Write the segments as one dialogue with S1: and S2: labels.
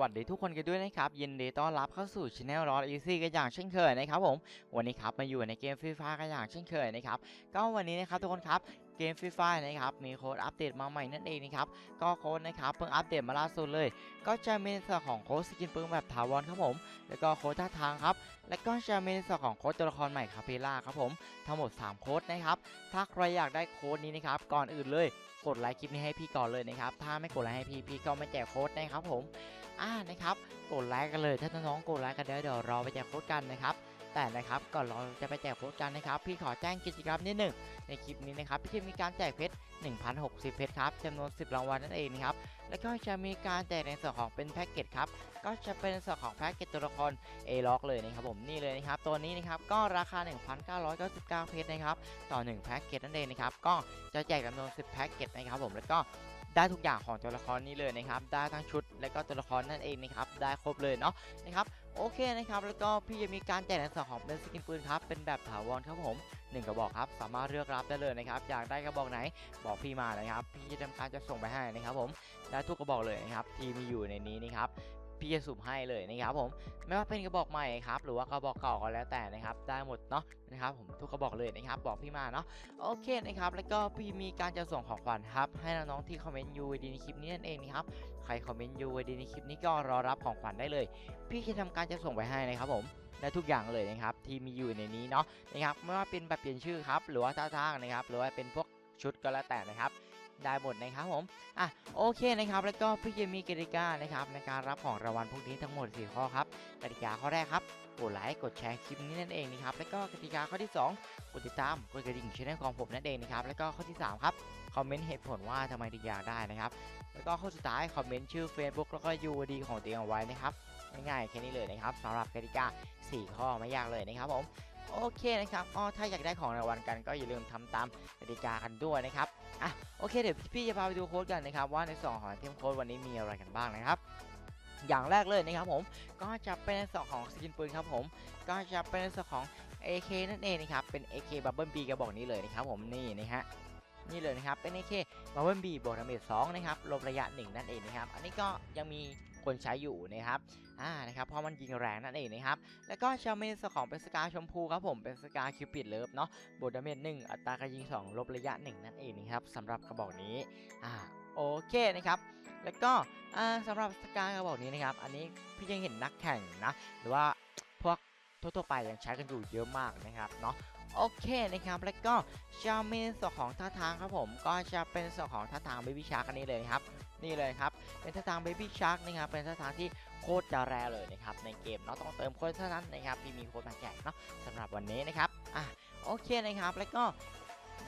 S1: วัสดีทุกคนกันด้วยนะครับ ยินดีต้อนรับเข้าสู่ช anel รออีซี่กันอย่างเช่นเคยนะครับผมวันนี้ครับมาอยู่ในเกมฟรีไฟกันอย่างเช่นเคยนะครับก็วันนี้นะครับทุกคนครับเกมฟรีไฟนะครับมีโค้ดอัปเดตมาใหม่นั่นเองนะครับก็โค้ดนะครับเพิ่งอัปเดตมาล่าสุดเลย ก็จะมีในส่วนของโค้ดสกินปืนแบบถาวรครับผม แล้วก็โค้ดท่าทางครับ แล้วก็จะมีในส่วนของโค้ดตัวละครใหม่คาเปล่าครับผมทั้งหมด 3 โค้ดนะครับถ้าใครอยากได้โค้ดนี้นะครับก่อนอื่นเลยกดไลค์คลิปนี้ให้พี่ก่อนเลยนะครับถ้าไม่กดไลค์ให้พี่พี่ก็ไม่แจกโค้ดนะครับผม อ่านะครับกดไลค์กันเลยถ้าน้องๆกดไลค์กันเดี๋ยวเดี๋ยวราไปแจกโค้ดกันนะครับแต่นะครับก่อนเราจะไปแจกโค้ดกันนะครับพี่ขอแจ้งกิจกรรมนิดหนึ่งในคลิปนี้นะครับพี่จะมีการแจกเพชร1,060 เพชรครับจำนวน 10 รางวัลนั่นเองนะครับแล้วก็จะมีการแจกในส่วนของเป็นแพ็กเกจครับก็จะเป็นส่วนของแพ็กเกจตัวละคร A ล็อกเลยนะครับผมนี่เลยนะครับตัวนี้นะครับก็ราคา 1,999 เพชรนะครับต่อ 1 แพ็กเกจนั่นเองนะครับก็จะแจกจำนวน 10 แพ็กเกจนะครับผมแล้วก็ได้ทุกอย่างของตัวละครนี้เลยนะครับ ได้ทั้งชุด และก็ตัวละครนั่นเองนะครับได้ครบเลยเนาะนะครับโอเคนะครับแล้วก็พี่จะมีการแจกในส่วนของเป็นสกินปืนครับเป็นแบบถาวรครับผมหนึ่งกระบอกครับสามารถเลือกรับได้เลยนะครับอยากได้กระบอกไหนบอกพี่มานะครับพี่จะทำการจะส่งไปให้นะครับผมได้ทุกกระบอกเลยนะครับที่มีอยู่ในนี้นะครับ พี่จะสุ่มให้เลยนะครับผมไม่ว่าเป็นกระบอกใหม่ครับหรือว่ากระบอกเก่าก็แล้วแต่นะครับได้หมดเนาะนะครับผมทุกกระบอกเลยนะครับบอกพี่มาเนาะโอเคนะครับแล้วก็พี่มีการจะส่งของขวัญครับให้น้องๆที่คอมเมนต์ UID ในคลิปนี้นั่นเองนะครับใครคอมเมนต์ UID ในคลิปนี้ก็รอรับของขวัญได้เลย พี่จะทำการจะส่งไปให้นะครับผมได้ทุกอย่างเลยนะครับที่มีอยู่ในนี้เนาะนะครับไม่ว่าเป็นแบบเปลี่ยนชื่อครับหรือว่าท่าทางนะครับหรือว่าเป็นพวกชุดก็แล้วแต่นะครับ ได้หมดนะครับผมอะโอเคนะครับแล้วก็พี่จะมีกติกานะครับในการรับของรางวัลพวกนี้ทั้งหมด 4 ข้อครับกติกาข้อแรกครับกดไลค์กดแชร์คลิปนี้นั่นเองนะครับแล้วก็กติกาข้อที่ 2 กดติดตามกดกระดิ่งช่องของผมนั่นเองนะครับแล้วก็ข้อที่ 3 ครับคอมเมนต์เหตุผลว่าทำไมถึงอยากได้นะครับแล้วก็ข้อสุดท้ายคอมเมนต์ชื่อ Facebook แล้วก็ UID ของตัวเองเอาไว้นะครับง่ายๆแค่นี้เลยนะครับสำหรับกติกา 4 ข้อไม่ยากเลยนะครับผม โอเคนะครับก็ถ้าอยากได้ของรางวัลกันก็อย่าลืมทำตามกติกากันด้วยนะครับอะโอเคเดี๋ยวพี่จะพาไปดูโค้ดกันนะครับว่าในส่วนของเทมโค้ดวันนี้มีอะไรกันบ้างนะครับอย่างแรกเลยนะครับผมก็จะเป็นในส่วนของสกินปืนครับผมก็จะเป็นในส่วนของ AK นั่นเองนะครับเป็น AK Bubble B กระบอกนี้เลยนะครับผมนี่นะฮะนี่เลยนะครับเป็น AK Bubble B บวกดาเมจ2นะครับลบระยะ 1 นั่นเองนะครับอันนี้ก็ยังมี คนใช้อยู่นะครับอ่านะครับเพราะมันยิงแรงนั่นเองนะครับแล้วก็จะมีส่วนของเป็นสกาชมพูครับผมเป็นสกาคิวปิดเลิฟเนาะบวกดาเมจ1อัตราการยิง 2 ลบระยะ 1 นั่นเองนะครับสำหรับกระบอกนี้อ่าโอเคนะครับ แล้วก็อ่าสำหรับสกากระบอกนี้นะครับ อันนี้พี่ยังเห็นนักแข่งนะ หรือว่าพวกทั่วๆไปยังใช้กันอยู่เยอะมากนะครับเนาะ โอเคนะครับแล้วก็จะมีส่วนของท่าทางครับผมก็จะเป็นส่วนของท่าทางเบบี้ชาร์กนี้เลยครับนี่เลยครับเป็นท่าทางเบบี้ชาร์กนะครับเป็นท่าทางที่โคตรจะแรเลยนะครับในเกมเนาะต้องเติมโค้ดเท่านั้นนะครับพี่มีโค้ดมาแจกเนาะสำหรับวันนี้นะครับอะโอเคนะครับแล้วก็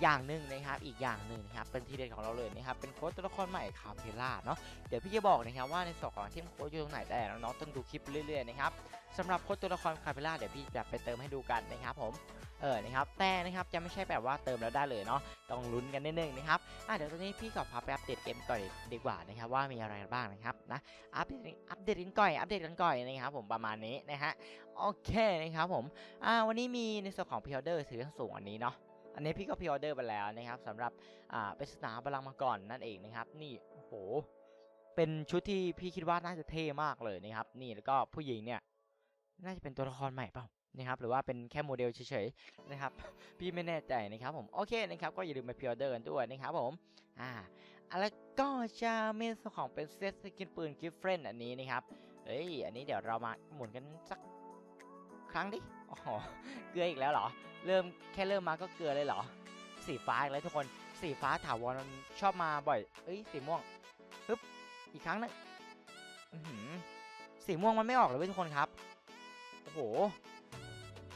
S1: อย่างหนึ่งนะครับอีกอย่างหนึ่งนะครับเป็นทีเด็ดของเราเลยนะครับเป็นโค้ดตัวละครใหม่คาเพล่าเนาะเดี๋ยวพี่จะบอกนะครับว่าในส่วนของทีมโค้ดอยู่ตรงไหนแต่น้องๆต้องดูคลิปเรื่อยๆนะครับสำหรับโค้ดตัวละครคาเพล่าเดี๋ยวพี่จะไปเติมให้ดูกันนะครับผมเออนะครับแต่นะครับจะไม่ใช่แบบว่าเติมแล้วได้เลยเนาะต้องลุ้นกันนิดนึงนะครับอะเดี๋ยวตอนนี้พี่ขอพาไปอัปเดตเกมก่อนดีกว่านะครับว่ามีอะไรบ้างนะครับนะอัปเดตอัปเดตกันก่อยอัปเดตกันก่อยนะครับผมประมาณนี้นะฮะโอเคนะครับผมอ่าวันนี้มีในส่วนของพิออเดอร์ถือสูงอันนี้เนาะ อันนี้พี่ก็พิออเดอร์ไปแล้วนะครับสำหรับอ่าเป็นสนามบลังมาก่อนนั่นเองนะครับ นี่โอ้โหเป็นชุดที่พี่คิดว่าน่าจะเท่มากเลยนะครับ นี่แล้วก็ผู้หญิงเนี่ย น่าจะเป็นตัวละครใหม่เปล่านะครับหรือว่าเป็นแค่โมเดลเฉยๆนะครับพี่ไม่แน่ใจนะครับผมโอเคนะครับก็อย่าลืมไปพิออเดอร์กันด้วยนะครับผมอ่าแล้วก็จะมีส่วนของเป็นเซตสกินปืนกิฟเฟรนอันนี้นะครับเฮ้ยอันนี้เดี๋ยวเรามาหมุนกันสัก ครั้งดิอ๋อเกลืออีกแล้วเหรอ เริ่มแค่เริ่มมาก็เกลือเลยเหรอ สีฟ้าอีกแล้วทุกคน สีฟ้าถาวรมันชอบมาบ่อย เอ้ย สีม่วงปึ๊บ อีกครั้งหนึงสีม่วงมันไม่ออกเลยเว้ยทุกคนครับ โอ้โห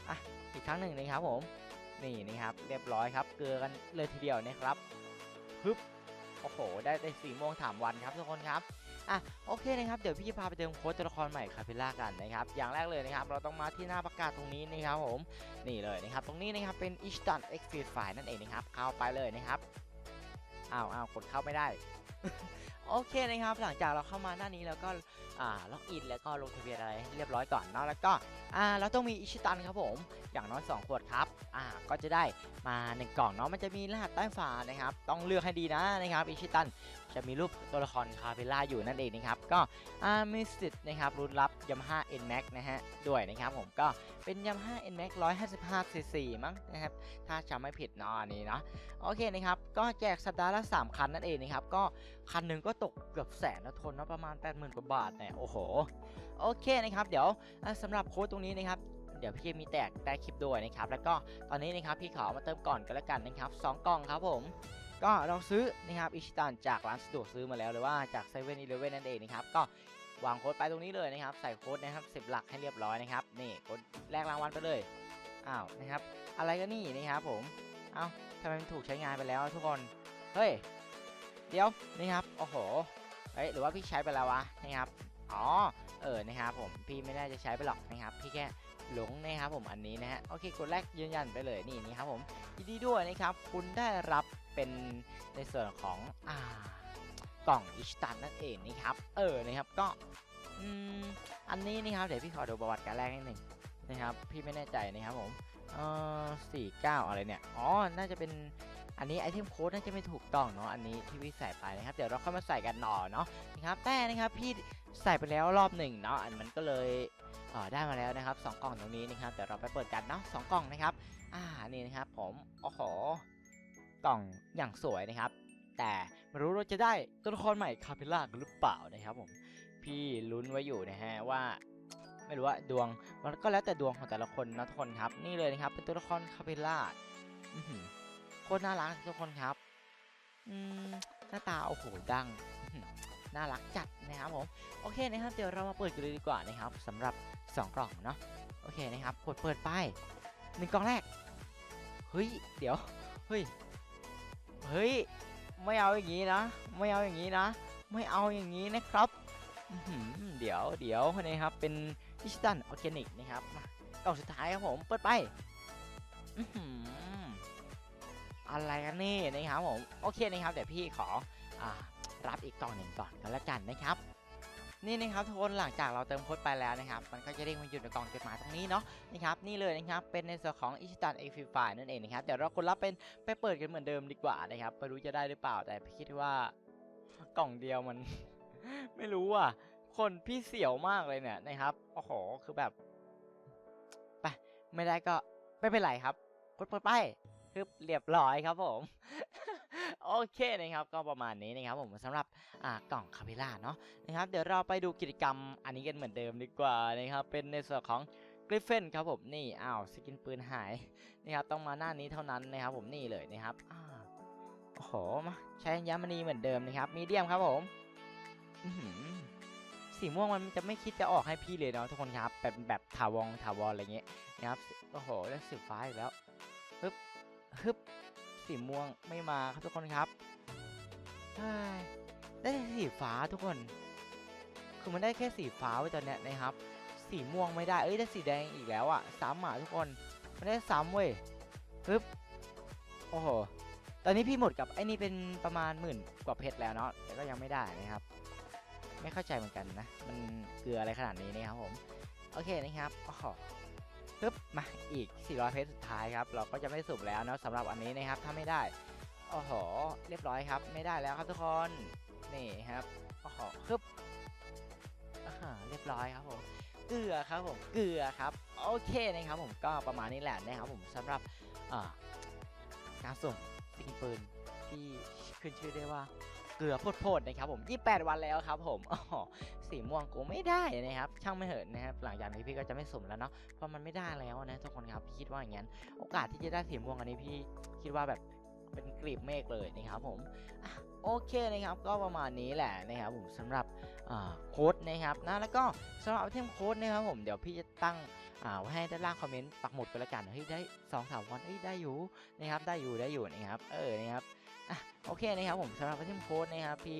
S1: อะ อีกครั้งหนึ่งนะครับผม นี่นะครับ เรียบร้อยครับ เกลือกันเลยทีเดียวนะครับปึ๊บ โอ้โห ได้ได้สีม่วงถามวันครับทุกคนครับ อะโอเคนะครับเดี๋ยวพี่จะพาไปเติมโค้ดตัวละครใหม่คาเิล่ากันนะครับอย่างแรกเลยนะครับเราต้องมาที่หน้าประกาศตรงนี้นะครับผมนี่เลยนะครับตรงนี้นะครับเป็น i s t a n e x f i t File นั่นเองนะครับเข้าไปเลยนะครับอ้าวอ้าวกดเข้าไม่ได้โอเคนะครับ หลังจากเราเข้ามาหน้านี้แล้วก็อ่าล็อกอินแล้วก็ลงทะเบียนอะไรเรียบร้อยก่อนเนาะแล้วก็อ่าเราต้องมีอิชิตันครับผม อย่างน้อย 2 ขวดครับอ่าก็จะได้มา 1 กล่องเนาะมันจะมีรหัสใต้ฝานะครับ ต้องเลือกให้ดีนะนะครับอิชิตัน จะมีรูปตัวละครคาเปล่าอยู่นั่นเองนะครับ ก็อามีสิทธิ์นะครับรุ่นรับ Yamaha NMAX นะฮะด้วยนะครับผมก็เป็น Yamaha NMAX 155 cc มั้งนะครับถ้าจำไม่ผิดเนาะอันนี้เนาะโอเคนะครับก็แจกสัปดาห์ละ 3 คันนั่นเองนะครับก็คันหนึ่งก็ตกเกือบแสนนะทนนาะประมาณ 80,000กว่าบาทเนี่ยโอ้โหโอเคนะครับเดี๋ยวสำหรับโค้ดตรงนี้นะครับเดี๋ยวพี่มีแตกใต้คลิปด้วยนะครับ แล้วก็ตอนนี้นะครับพี่ขอมาเติมก่อนกันแล้วกันนะครับสองกล่องครับผม ก็เราซื้อนะครับอิชิตันจากร้านสะดวกซื้อมาแล้วหรือว่าจากเซเว่นอีเลฟเว่นนั่นเองนะครับก็วางโค้ดไปตรงนี้เลยนะครับ ใส่โค้ดนะครับสิบหลักให้เรียบร้อยนะครับนี่โค้ดแลกรางวัลไปเลยอ้าวนะครับ อะไรก็นี่นะครับผมเอ้าทำไมมันถูกใช้งานไปแล้วทุกคนเฮ้ยเดี๋ยวนี่ครับโอ้โหเฮ้ยหรือว่าพี่ใช้ไปแล้ววะนะครับอ๋อเออนะครับผมพี่ไม่ได้จะใช้ไปหรอกนะครับพี่แค่หลงนะครับผมอันนี้นะฮะโอเคกดแรกยืนยันไปเลยนี่นี่ครับผมยินดีด้วยนะครับคุณได้รับ เป็นในส่วนของอ่ากล่องอิชตันนั่นเองนะครับ เออนะครับก็อืมอันนี้นะครับเดี๋ยวพี่ขอดูประวัติการแรกนิดหนึ่งนะครับ พี่ไม่แน่ใจนะครับผมเออสี่เก้าอะไรเนี่ยอ๋อน่าจะเป็นอันนี้ไอเทมโค้ดน่าจะไม่ถูกต้องเนาะอันนี้ที่พี่ใส่ไปนะครับเดี๋ยวเราเข้ามาใส่กันหน่อเนาะนะครับแต่นะครับพี่ใส่ไปแล้วรอบหนึ่งเนาะอันมันก็เลยเออได้มาแล้วนะครับสองกล่องตรงนี้นะครับเดี๋ยวเราไปเปิดกันเนาะสองกล่องนะครับ อ่านี่นะครับผมโอ้โห กล่องอย่างสวยนะครับ แต่ไม่รู้เราจะได้ตัวละครใหม่คาเปล่าหรือเปล่านะครับผมพี่ลุ้นไว้อยู่นะฮะว่าไม่รู้ว่าดวงมันก็แล้วแต่ดวงของแต่ละคนนะทุกคนครับ นี่เลยนะครับ เป็นตัวละครคาเปล่าโคตรน่ารักทุกคนครับหน้าตาโอ้โหดังน่ารักจัดนะครับผมโอเคนะครับ เดี๋ยวเรามาเปิดกันเลยดีกว่านะครับสำหรับ 2 กล่องเนาะโอเคนะครับกดเปิดไปหนึ่งกล่องแรกเฮ้ยเดี๋ยวเฮ้ย เฮ้ย ไม่เอาอย่างนี้นะ ไม่เอาอย่างนี้นะ ไม่เอาอย่างนี้นะครับเดี๋ยวเดี๋ยวนะครับ เป็นดิจิตัลออร์แกนิกนะครับมากล่องสุดท้ายครับผม เปิดไปอะไรกันนี่นะครับผม โอเคนะครับเดี๋ยวพี่ขออ่ารับอีกกล่องหนึ่งก่อนกันละกันนะครับ นี่นะครับทุกคนหลังจากเราเติมโค้ดไปแล้วนะครับ มันก็จะเด้งมาอยู่ในกล่องจดหมายตรงนี้เนาะนะครับนี่เลยนะครับเป็นในส่วนของอิชิตันเอฟไฟนั่นเองนะครับเดี๋ยวเราคนรับเป็นไปเปิดกันเหมือนเดิมดีกว่านะครับไม่รู้จะได้หรือเปล่าแต่พี่คิดว่ากล่องเดียวมัน ไม่รู้อะคนพี่เสียวมากเลยเนี่ยนะครับโอ้โหคือแบบไปไม่ได้ก็ไม่เป็นไรครับกดเปิดไปคือเรียบร้อยครับผม โอเคนะครับก็ประมาณนี้นะครับผมสำหรับกล่องคาเปล่าเนาะนะครับเดี๋ยวเราไปดูกิจกรรมอันนี้กันเหมือนเดิมดีกว่านะครับเป็นในส่วนของกริฟเฟนครับผมนี่อ้าวสกินปืนหายนะครับต้องมาหน้านี้เท่านั้นนะครับผมนี่เลยนะครับอ่าโอ้โหมาใช้ยามณีเหมือนเดิมนะครับมีเดียมครับผมสีม่วงมันจะไม่คิดจะออกให้พี่เลยเนาะทุกคนครับแบบแบบถาวรถาวรอะไรเงี้ยนะครับโอ้โหได้วสีฟ้าอีกแล้วฮึบฮึบ สีม่วงไม่มาครับทุกคนครับได้สีฟ้าทุกคน คือมันได้แค่สีฟ้าไว้ตอนเนี้ยนะครับ สีม่วงไม่ได้ เอ้ยได้สีแดงอีกแล้วอะซ้ำอะทุกคน มันได้ซ้ำเว้ยปึ๊บ โอ้โห ตอนนี้พี่หมดกับไอ้นี่เป็นประมาณหมื่นกว่าเพชรแล้วเนาะ แต่ก็ยังไม่ได้นะครับ ไม่เข้าใจเหมือนกันนะ มันเกลืออะไรขนาดนี้นะครับผม โอเคนะครับโอ้โห ปึ๊บมาอีก 400 เพชรสุดท้ายครับ เราก็จะไม่สุ่มแล้วเนาะสำหรับอันนี้นะครับถ้าไม่ได้โอ้โหเรียบร้อยครับ ไม่ได้แล้วครับทุกคนนี่ครับโอ้โหปึ๊บเรียบร้อยครับผมเกลือครับผมเกลือครับโอเคนะครับผมก็ประมาณนี้แหละนะครับผมสำหรับการส่งสกินปืนที่ขึ้นชื่อได้ว่า เกลือโพดๆนะครับผม 28 วันแล้วครับผมอ๋อสีม่วงกูไม่ได้นะครับ ช่างไม่เหินนะครับ หลังจากนี้พี่ก็จะไม่สุ่มแล้วเนาะ เพราะมันไม่ได้แล้วนะทุกคนครับ พี่คิดว่าอย่างนั้น โอกาสที่จะได้สีม่วงอันนี้พี่คิดว่าแบบเป็นกลีบเมฆเลยนะครับผมโอเคนะครับก็ประมาณนี้แหละนะครับผมสำหรับโค้ดนะครับนะแล้วก็สำหรับไอเทมโค้ดนะครับผมเดี๋ยวพี่จะตั้งอ่าไว้ให้ด้านล่างคอมเมนต์ปักหมุดกันละกันเฮ้ยได้สองสามวันเฮ้ยได้อยู่นะครับได้อยู่ได้อยู่นะครับเออนะครับ อะโอเคนะครับผมสำหรับไอเทมโค้ดนะครับพี่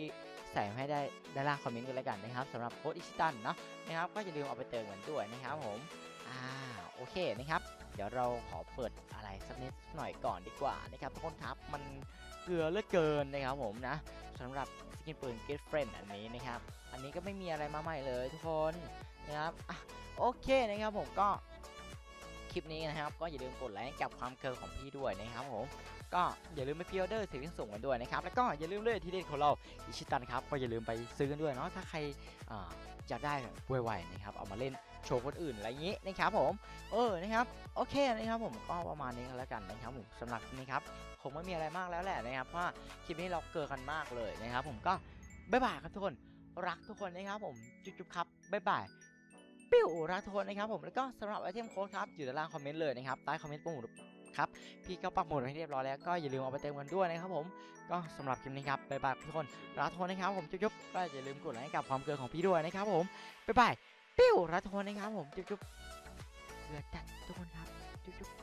S1: ใส่ให้ได้ด้านล่างคอมเมนต์กันและกันนะครับสำหรับโค้ดอิชิตันเนาะนะครับก็อย่าลืมเอาไปเติมกันด้วยนะครับผมอ่าโอเคนะครับ เดี๋ยวเราขอเปิดอะไรสักนิดหน่อยก่อนดีกว่านะครับทุกคนครับมันเกลือเลือเกินนะครับผมนะสำหรับสกินปืน Get Friend อันนี้นะครับอันนี้ก็ไม่มีอะไรมาใหม่เลยทุกคนนะครับอะโอเคนะครับผมก็คลิปนี้นะครับก็อย่าลืมกดไลค์ให้กับความเกินของพี่ด้วยนะครับผม ก็อย่าลืมไปพิออเดอร์สิ่งที่ส่งกันด้วยนะครับ แล้วก็อย่าลืมเลยที่เด็ดของเราอิชิตันครับ ก็อย่าลืมไปซื้อกันด้วยเนาะ ถ้าใครออยากได้ไวๆนะครับ เอามาเล่นโชว์คนอื่นอะไรอย่างนี้นะครับผม เออ นะครับ โอเคนะครับผม ก็ประมาณนี้กันแล้วกันนะครับผมสำหรับคลิปนี้ครับ คงไม่มีอะไรมากแล้วแหละนะครับ เพราะคลิปนี้เราเกินกันมากเลยนะครับ ผม ก็บ๊ายบายครับทุกคน รักทุกคนนะครับผม จุ๊บๆครับ บ๊ายบายปิ้วรักทุกคนนะครับผม แล้วก็สำหรับไอเทมโค้ดครับ อยู่ด้านล่างคอมเมนต์เลยนะครับ ใต้คอมเมนต์ปุ่ม ครับพี่ก็ปักหมุดไว้ให้เรียบร้อยแล้วก็อย่าลืมเอาไปเติมกันด้วยนะครับผมก็สำหรับคลิปนี้ครับบ๊ายบายทุกคนรักทุกคนนะครับผมจุ๊บๆก็อย่าลืมกดไลค์กับความเกินของพี่ด้วยนะครับผมบ๊ายบายปิ้วรักทุกคนนะครับผมจุ๊บๆเลือดจัดทุกคนครับจุ๊บๆ